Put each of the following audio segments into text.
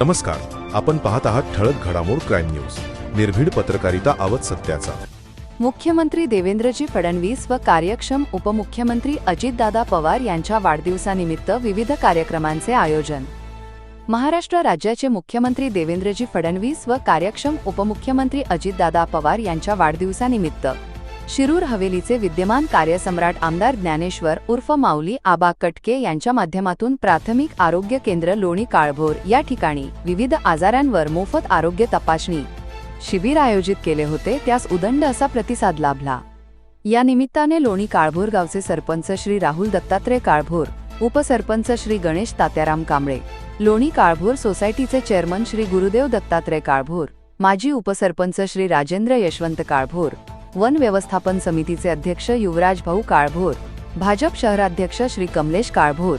नमस्कार आपण पाहत आहात ठळक घडामोड क्राईम न्यूज. निर्भीड पत्रकारिता आवत सत्याचा. मुख्यमंत्री देवेंद्रजी फडणवीस व कार्यक्षम उपमुख्यमंत्री अजितदादा पवार यांच्या वाढदिवसानिमित्त विविध कार्यक्रमांचे आयोजन. महाराष्ट्र राज्याचे मुख्यमंत्री देवेंद्रजी फडणवीस व कार्यक्षम उपमुख्यमंत्री अजितदादा पवार यांच्या वाढदिवसानिमित्त शिरूर हवेलीचे विद्यमान कार्यसम्राट आमदार ज्ञानेश्वर उर्फ माऊली आबा कटके यांच्या माध्यमातून प्राथमिक आरोग्य केंद्र लोणी काळभोर या ठिकाणी विविध आजारांवर मोफत आरोग्य तपासणी शिबिर आयोजित केले होते. त्यास उदंड असा प्रतिसाद लाभला. या निमित्ताने लोणी काळभोर गावचे सरपंच श्री राहुल दत्तात्रय काळभोर उपसरपंच श्री गणेश तात्याराम कांबळे लोणी काळभोर सोसायटीचे चेअरमन श्री गुरुदेव दत्तात्रय काळभोर माजी उपसरपंच श्री राजेंद्र यशवंत काळभोर वन व्यवस्थापन समितीचे अध्यक्ष युवराज भाऊ काळभोर भाजप शहराध्यक्ष श्री कमलेश काळभोर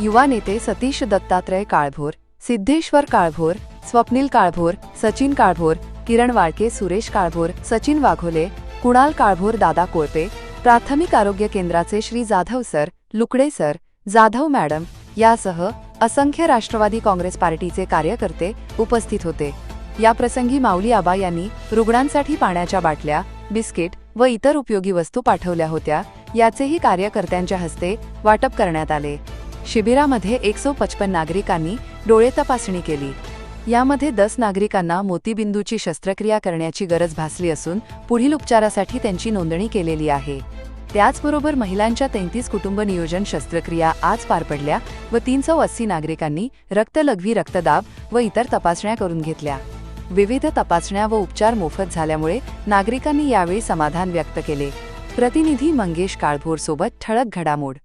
युवा नेते सतीश दत्तात्रय काळभोर सिद्धेश्वर काळभोर स्वप्नील काळभोर सचिन काळभोर किरण वाळके सुरेश काळभोर सचिन वाघोले कुणाल काळभोर दादा कोळपे प्राथमिक आरोग्य केंद्राचे Shri Jadhav sir Lukade sir Jadhav madam यासह असंख्य राष्ट्रवादी काँग्रेस पार्टीचे कार्यकर्ते उपस्थित होते. या प्रसंगी माऊली आबा यांनी रुग्णांसाठी पाण्याच्या बाटल्या बिस्किट व इतर उपयोगी वस्तू पाठवल्या होत्या याचेही कार्यकर्त्यांच्या हस्ते वाटप करण्यात आले. शिबिरामध्ये एकशे पचपन नागरिकांनी डोळे तपासणी केली. यामध्ये दस नागरिकांना मोतीबिंदूची शस्त्रक्रिया करण्याची गरज भासली असून पुढील उपचारासाठी त्यांची नोंदणी केलेली आहे. त्याचबरोबर महिलांच्या तेहतीस कुटुंब नियोजन शस्त्रक्रिया आज पार पडल्या व तीनशे अस्सी नागरिकांनी रक्तलघवी रक्तदाब व इतर तपासण्या करून घेतल्या. विविध तपासण्या व उपचार मोफत झाल्यामुळे नागरिकांनी यावेळी समाधान व्यक्त केले. प्रतिनिधी मंगेश काळभोर सोबत ठळक घडामोड.